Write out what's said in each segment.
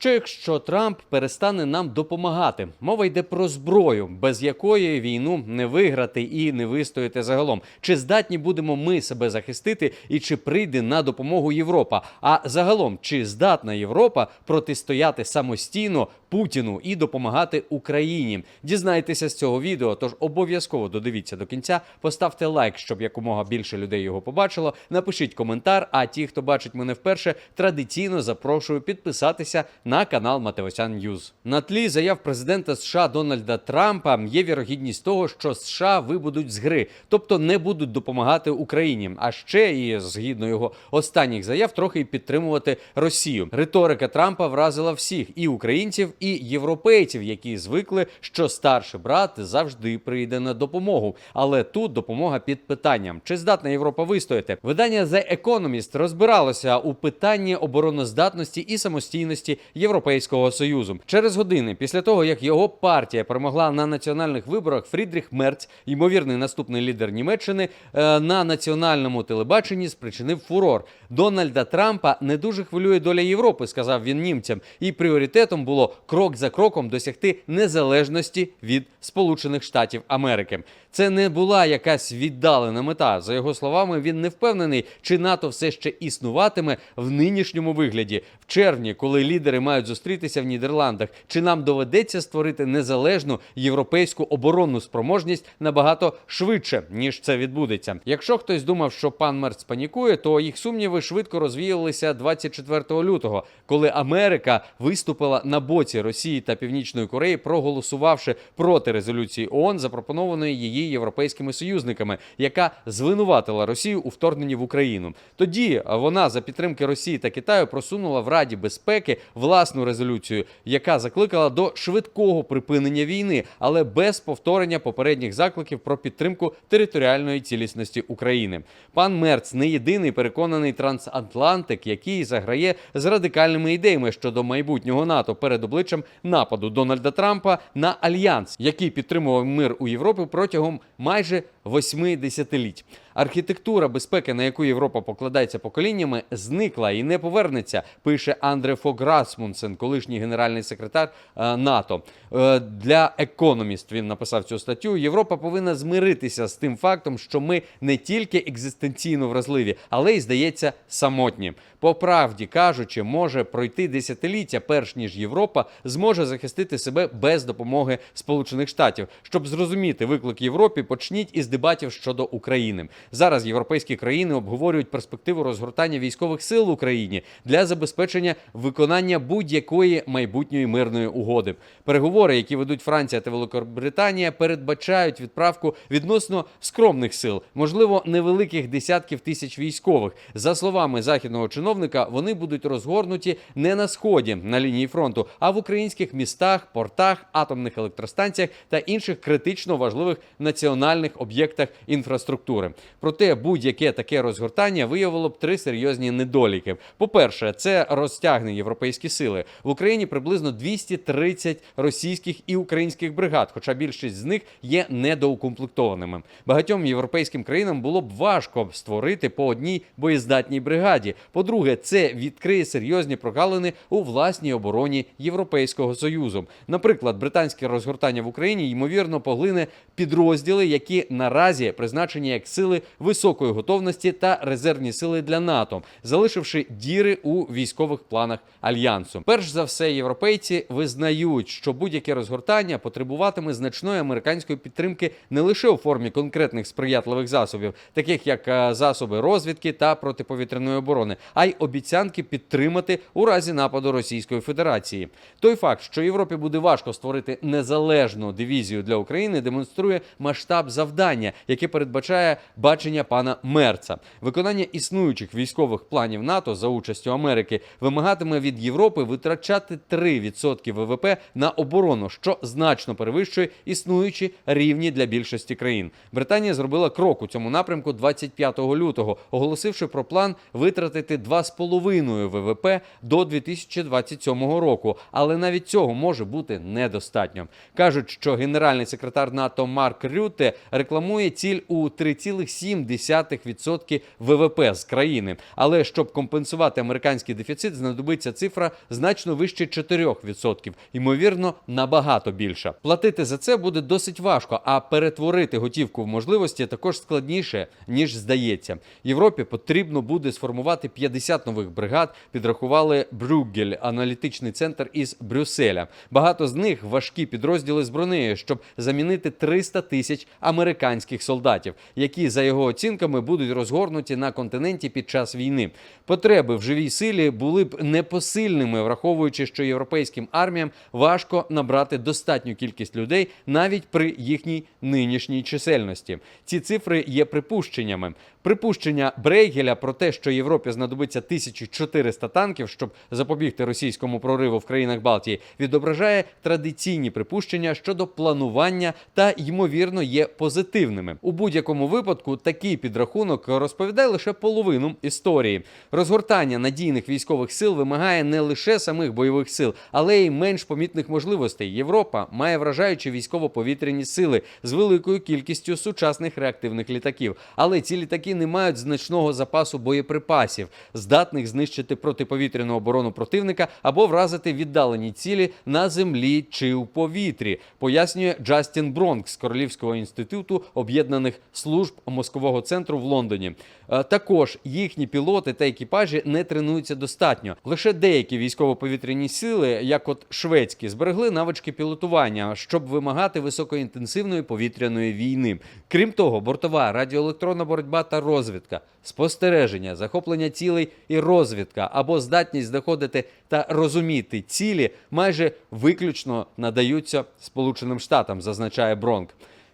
Що якщо Трамп перестане нам допомагати? Мова йде про зброю, без якої війну не виграти і не вистояти загалом. Чи здатні будемо ми себе захистити, і чи прийде на допомогу Європа? А загалом, чи здатна Європа протистояти самостійно Путіну і допомагати Україні? Дізнайтеся з цього відео. Тож обов'язково додивіться до кінця. Поставте лайк, щоб якомога більше людей його побачило. Напишіть коментар. А ті, хто бачить мене вперше, традиційно запрошую підписатися на канал Матевосян Ньюз. На тлі заяв президента США Дональда Трампа є вірогідність того, що США вибудуть з гри, тобто не будуть допомагати Україні. А ще і згідно його останніх заяв, трохи підтримувати Росію. Риторика Трампа вразила всіх і українців, і європейців, які звикли, що старший брат завжди прийде на допомогу. Але тут допомога під питанням: чи здатна Європа вистояти? Видання The Economist розбиралося у питанні обороноздатності і самостійності Європейського союзу. Через години після того, як його партія перемогла на національних виборах, Фрідріх Мерц, ймовірний наступний лідер Німеччини, е, на національному телебаченні спричинив фурор. Дональда Трампа не дуже хвилює доля Європи, сказав він німцям, і пріоритетом було крок за кроком досягти незалежності від Сполучених Штатів Америки. Це не була якась віддалена мета. За його словами, він не впевнений, чи НАТО все ще існуватиме в нинішньому вигляді. В червні, коли лідери мають зустрітися в Нідерландах, чи нам доведеться створити незалежну європейську оборонну спроможність набагато швидше, ніж це відбудеться. Якщо хтось думав, що пан Мерц панікує, то їх сумніви швидко розвіялися 24 лютого, коли Америка виступила на боці Росії та Північної Кореї, проголосувавши проти резолюції ООН, запропонованої її європейськими союзниками, яка звинуватила Росію у вторгненні в Україну. Тоді вона за підтримки Росії та Китаю просунула в Раді безпеки власну резолюцію, яка закликала до швидкого припинення війни, але без повторення попередніх закликів про підтримку територіальної цілісності України. Пан Мерц не єдиний переконаний трансатлантик, який заграє з радикальними ідеями щодо майбутнього НАТО перед обличчям нападу Дональда Трампа на альянс, який підтримував мир у Європі протягом майже восьми десятиліть. Архітектура безпеки, на яку Європа покладається поколіннями, зникла і не повернеться. Пише Андре Фог Расмунсен, колишній генеральний секретар е, НАТО. Е, Для Economist він написав цю статтю. Європа повинна змиритися з тим фактом, що ми не тільки екзистенційно вразливі, але й здається самотні. По правді кажучи, може пройти десятиліття, перш ніж Європа зможе захистити себе без допомоги Сполучених Штатів. Щоб зрозуміти виклик Європі, почніть із дебатів щодо України. Зараз європейські країни обговорюють перспективу розгортання військових сил в Україні для забезпечення виконання будь-якої майбутньої мирної угоди. Переговори, які ведуть Франція та Великобританія, передбачають відправку відносно скромних сил, можливо, невеликих десятків тисяч військових. За словами західного чиновника, вони будуть розгорнуті не на сході на лінії фронту, а в українських містах, портах, атомних електростанціях та інших критично важливих національних об'єктах інфраструктури. Проте будь-яке таке розгортання виявило б три серйозні недоліки. По-перше, це розтягне європейські сили в Україні приблизно 230 російських і українських бригад, хоча більшість з них є недоукомплектованими. Багатьом європейським країнам було б важко створити по одній боєздатній бригаді. По-друге, це відкриє серйозні прогалини у власній обороні Європейського союзу. Наприклад, британське розгортання в Україні ймовірно поглине підрозділи, які наразі призначені як сили високої готовності та резервні сили для НАТО, залишивши діри у військових планах альянсу. Перш за все, європейці визнають, що будь-яке розгортання потребуватиме значної американської підтримки не лише у формі конкретних сприятливих засобів, таких як е, засоби розвідки та протиповітряної оборони, а й обіцянки підтримати у разі нападу Російської Федерації. Той факт, що Європі буде важко створити незалежну дивізію для України, демонструє масштаб завдання, яке передбачає бачення пана Мерца. Виконання існуючих військових планів НАТО за участю Америки вимагатиме від Європи витрачати 3% ВВП на оборону, що значно перевищує існуючі рівні для більшості країн. Британія зробила крок у цьому напрямку 25 лютого, оголосивши про план витратити 2,5 ВВП до 2027 року. Але навіть цього може бути недостатньо. кажуть, що генеральний секретар НАТО Марк Рюте рекламує ціль у 3,7 0,7% ВВП з країни. Але щоб компенсувати американський дефіцит, знадобиться цифра значно вище 4%. Ймовірно, набагато більша. Платити за це буде досить важко, а перетворити готівку в можливості також складніше ніж здається. Європі потрібно буде сформувати 50 нових бригад. Підрахували Брюггель, аналітичний центр із Брюсселя. Багато з них важкі підрозділи з бронею, щоб замінити 300 тисяч американських солдатів, які за його оцінками будуть розгорнуті на континенті під час війни. Потреби в живій силі були б непосильними, враховуючи, що європейським арміям важко набрати достатню кількість людей навіть при їхній нинішній чисельності. Ці цифри є припущеннями. Припущення Брейгеля про те, що Європі знадобиться 1400 танків, щоб запобігти російському прориву в країнах Балтії, відображає традиційні припущення щодо планування та ймовірно є позитивними. У будь-якому випадку такий підрахунок розповідає лише половину історії. Розгортання надійних військових сил вимагає не лише самих бойових сил, але й менш помітних можливостей. Європа має вражаючі військово-повітряні сили з великою кількістю сучасних реактивних літаків. Але ці літаки не мають значного запасу боєприпасів, здатних знищити протиповітряну оборону противника або вразити віддалені цілі на землі чи у повітрі, пояснює Джастін Бронк з Королівського інституту об'єднаних служб мозкового центру в Лондоні. Е, Також їхні пілоти та екіпажі не тренуються достатньо. Лише деякі військово-повітряні сили, як от шведські, зберегли навички пілотування, щоб вимагати високоінтенсивної повітряної війни. Крім того, бортова радіоелектронна боротьба та розвідка, спостереження, захоплення цілей і розвідка або здатність знаходити та розуміти цілі майже виключно надаються Сполученим Штатам, зазначає Бронк.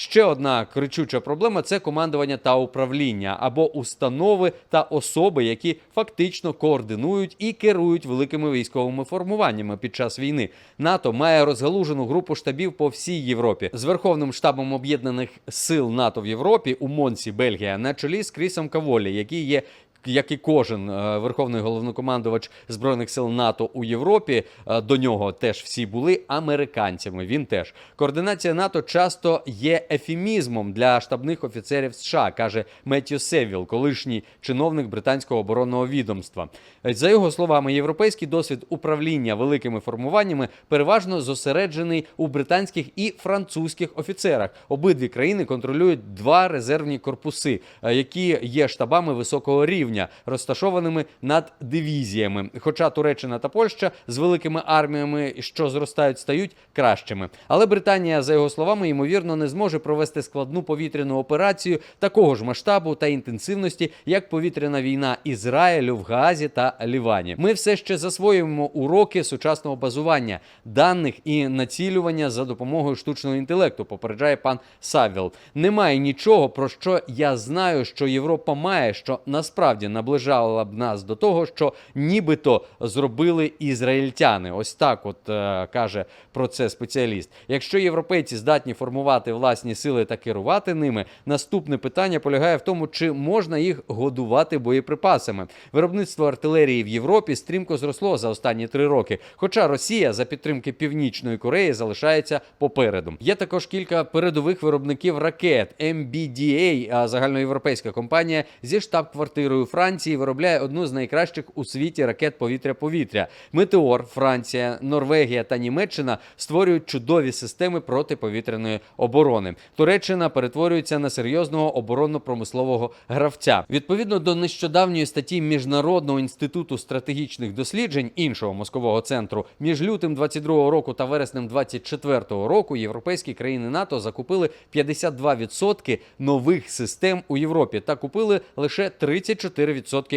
Ще одна кричуча проблема це командування та управління або установи та особи, які фактично координують і керують великими військовими формуваннями під час війни. НАТО має розгалужену групу штабів по всій Європі з Верховним штабом об'єднаних сил НАТО в Європі у Монсі, Бельгія, на чолі з Крісом Каволі, який є як і кожен е, верховний головнокомандувач збройних сил НАТО у Європі, е, до нього теж всі були американцями. Він теж координація НАТО часто є ефемізмом для штабних офіцерів США, каже Меттью Севіл, колишній чиновник британського оборонного відомства. Е, За його словами, європейський досвід управління великими формуваннями переважно зосереджений у британських і французьких офіцерах. Обидві країни контролюють два резервні корпуси, які є штабами високого рівня, розташованими над дивізіями. Хоча Туреччина та Польща з великими арміями, що зростають, стають кращими. Але Британія, за його словами, ймовірно, не зможе провести складну повітряну операцію такого ж масштабу та інтенсивності, як повітряна війна Ізраїлю в Газі та Лівані. Ми все ще засвоюємо уроки сучасного базування даних і націлювання за допомогою штучного інтелекту. Попереджає пан Савіл. Немає нічого про що я знаю, що Європа має, що насправді наближала б нас до того, що нібито зробили ізраїльтяни. Ось так, от е, каже про це спеціаліст. Якщо європейці здатні формувати власні сили та керувати ними, наступне питання полягає в тому, чи можна їх годувати боєприпасами. Виробництво артилерії в Європі стрімко зросло за останні три роки. Хоча Росія за підтримки Північної Кореї залишається попереду. Є також кілька передових виробників ракет. MBDA, загальноєвропейська компанія зі штаб-квартирою Франції, виробляє одну з найкращих у світі ракет повітря-повітря. Метеор, Франція, Норвегія та Німеччина створюють чудові системи протиповітряної оборони. Туреччина перетворюється на серйозного оборонно-промислового гравця. Відповідно до нещодавньої статті Міжнародного інституту стратегічних досліджень іншого мозкового центру між лютим 22 року та вереснем 24 року європейські країни НАТО закупили 52% нових систем у Європі та купили лише 34%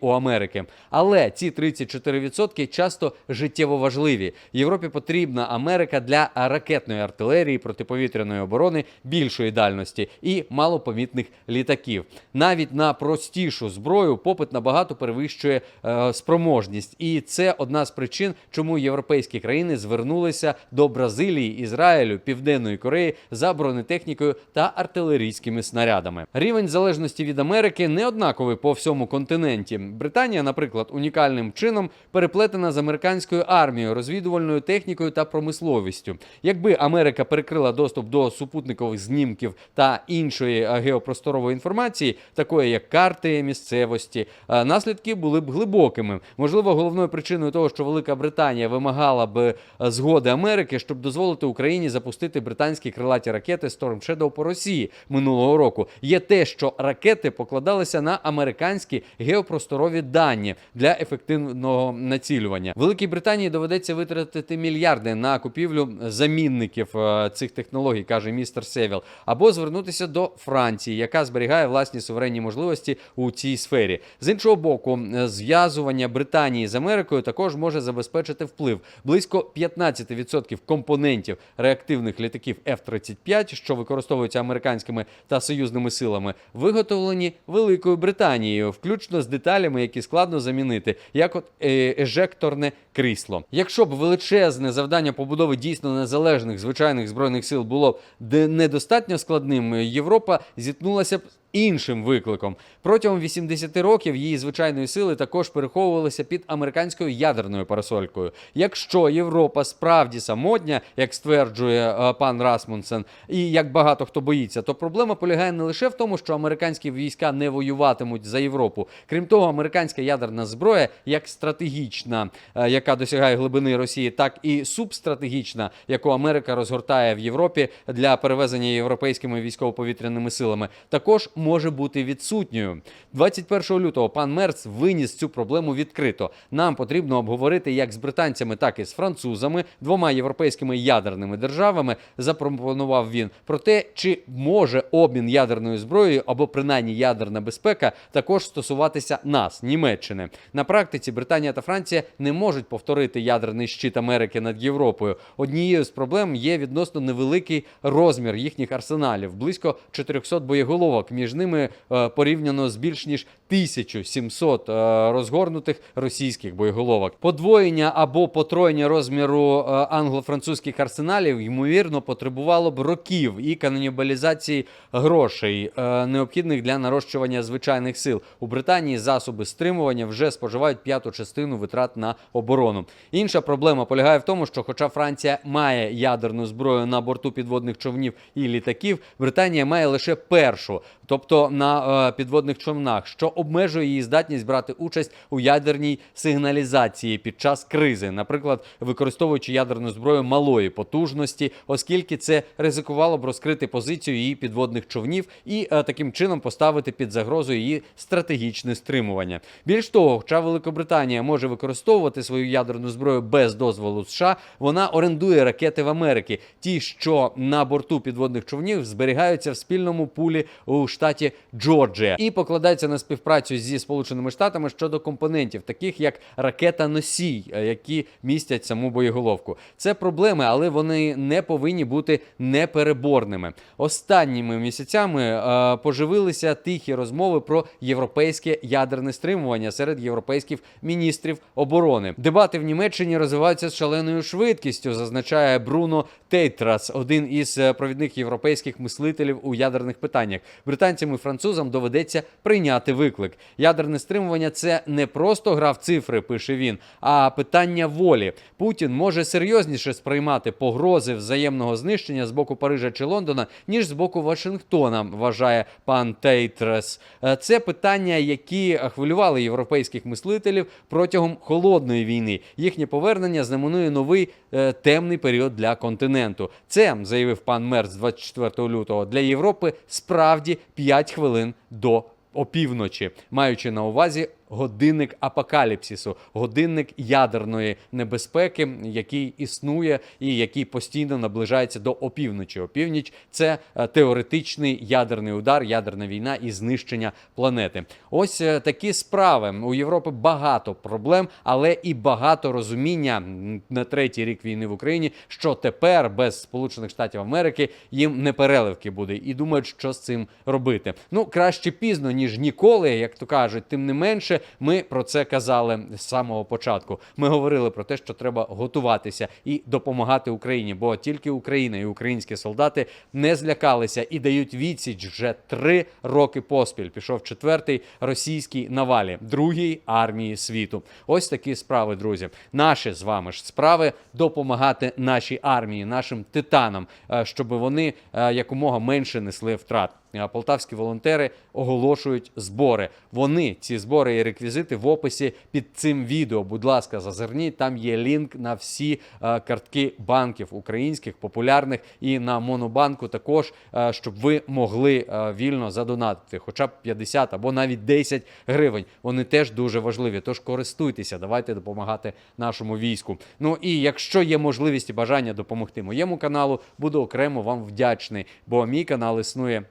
у Америки. Але ці 34% часто життєво важливі. Європі потрібна Америка для ракетної артилерії, протиповітряної оборони більшої дальності і малопомітних літаків. Навіть на простішу зброю попит набагато перевищує е, спроможність, і це одна з причин, чому європейські країни звернулися до Бразилії, Ізраїлю, Південної Кореї за бронетехнікою та артилерійськими снарядами. Рівень залежності від Америки не однаковий по всьому континенту. Континенті. Британія, наприклад, унікальним чином переплетена з американською армією, розвідувальною технікою та промисловістю. Якби Америка перекрила доступ до супутникових знімків та іншої е, геопросторової інформації, такої як карти місцевості, е, наслідки були б глибокими. Можливо, головною причиною того, що Велика Британія вимагала б е, згоди Америки, щоб дозволити Україні запустити британські крилаті ракети Storm Shadow по Росії минулого року, є те, що ракети покладалися на американські геопросторові дані для ефективного націлювання. Великій Британії доведеться витратити мільярди на купівлю замінників е, цих технологій, каже містер Севіл, або звернутися до Франції, яка зберігає власні суверенні можливості у цій сфері. З іншого боку, е, зв'язування Британії з Америкою також може забезпечити вплив. Близько 15% компонентів реактивних літаків F-35, що використовуються американськими та союзними силами, виготовлені Великою Британією, включно з деталями, які складно замінити, як от е, ежекторне крісло. Якщо б величезне завдання побудови дійсно незалежних звичайних збройних сил було б недостатньо складним, Європа зіткнулася б іншим викликом. Протягом 80 років її звичайної сили також переховувалися під американською ядерною парасолькою. Якщо Європа справді самотня, як стверджує е, пан Расмунсен, і як багато хто боїться, то проблема полягає не лише в тому, що американські війська не воюватимуть за Європу. Крім того, американська ядерна зброя, як стратегічна, е, яка досягає глибини Росії, так і субстратегічна, яку Америка розгортає в Європі для перевезення європейськими військово-повітряними силами, також може бути відсутньою. 21 лютого пан Мерц виніс цю проблему відкрито. Нам потрібно обговорити як з британцями, так і з французами, двома європейськими ядерними державами. Запропонував він про те, чи може обмін ядерною зброєю або принаймні ядерна безпека також стосуватися нас, Німеччини. На практиці Британія та Франція не можуть повторити ядерний щит Америки над Європою. Однією з проблем є відносно невеликий розмір їхніх арсеналів близько 400 боєголовок. Між ними е, порівняно з більш ніж 1700 е, розгорнутих російських боєголовок. Подвоєння або потроєння розміру е, англо-французьких арсеналів ймовірно потребувало б років і канібалізації грошей, необхідних для нарощування звичайних сил. У Британії засоби стримування вже споживають п'яту частину витрат на оборону. Інша проблема полягає в тому, що, хоча Франція має ядерну зброю на борту підводних човнів і літаків, Британія має лише першу, тобто на е, підводних човнах, що обмежує її здатність брати участь у ядерній сигналізації під час кризи, наприклад, використовуючи ядерну зброю малої потужності, оскільки це ризикувало б розкрити позицію її підводних човнів і е, таким чином поставити під загрозу її стратегічне стримування. Більш того, хоча Великобританія може використовувати свою ядерну зброю без дозволу США, вона орендує ракети в Америці, ті, що на борту підводних човнів зберігаються в спільному пулі у штаті Джорджія, і покладається на співпрацю зі Сполученими Штатами щодо компонентів, таких як ракета носій, е, які містять саму боєголовку. Це проблеми, але вони не повинні бути непереборними. Останніми місяцями е, поживилися тихі розмови про європейське ядерне стримування серед європейських міністрів оборони. Дебати в Німеччині розвиваються з шаленою швидкістю, зазначає Бруно Тейтрас, один із е, провідних європейських мислителів у ядерних питаннях. Британцям і французам доведеться прийняти виклик. Ядерне стримування це не просто гра в цифри, пише він, а питання волі. Путін може серйозніше сприймати погрози взаємного знищення з боку Парижа чи Лондона, ніж з боку Вашингтона, вважає пан Тейтрес. Е, Це питання, які хвилювали європейських мислителів протягом холодної війни. Їхнє повернення знаменує новий е, темний період для континенту. Це заявив пан Мерц 24 лютого для Європи справді 5 хвилин до опівночі, маючи на увазі годинник апокаліпсису, годинник ядерної небезпеки, який існує і який постійно наближається до опівночі. Опівніч це е, теоретичний ядерний удар, ядерна війна і знищення планети. Ось е, такі справи у Європи багато проблем, але і багато розуміння на третій рік війни в Україні, що тепер без Сполучених Штатів Америки їм не переливки буде, і думають, що з цим робити. Ну краще пізно ніж ніколи, як то кажуть. Тим не менше, Ми про це казали з самого початку. Ми говорили про те, що треба готуватися і допомагати Україні, бо тільки Україна і українські солдати не злякалися і дають відсіч вже три роки поспіль. Пішов четвертий російський навалі другій армії світу. Ось такі справи, друзі. Наші з вами ж справи допомагати нашій армії, нашим титанам, е, щоб вони е, якомога менше несли втрат. Полтавські волонтери оголошують збори. Вони ці збори і реквізити в описі під цим відео. Будь ласка, зазирніть. Там є лінк на всі е, картки банків українських, популярних і на Монобанку також, е, щоб ви могли е, вільно задонатити, хоча б 50 або навіть 10 гривень. Вони теж дуже важливі. Тож користуйтеся, давайте допомагати нашому війську. Ну і якщо є можливість і бажання допомогти моєму каналу, буду окремо вам вдячний, бо мій канал існує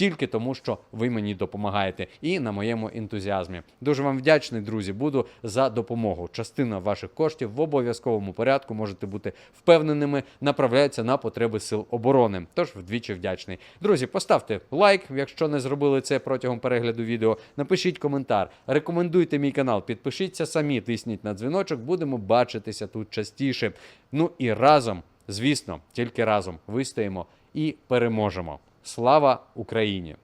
тільки тому, що ви мені допомагаєте, і на моєму ентузіазмі. Дуже вам вдячний, друзі. Буду за допомогу. Частина ваших коштів в обов'язковому порядку можете бути впевненими, направляється на потреби сил оборони. Тож вдвічі вдячний. Друзі, поставте лайк, якщо не зробили це протягом перегляду відео. Напишіть коментар, рекомендуйте мій канал, підпишіться самі, тисніть на дзвіночок. Будемо бачитися тут частіше. Ну і разом, звісно, тільки разом вистоїмо і переможемо. Слава Україні!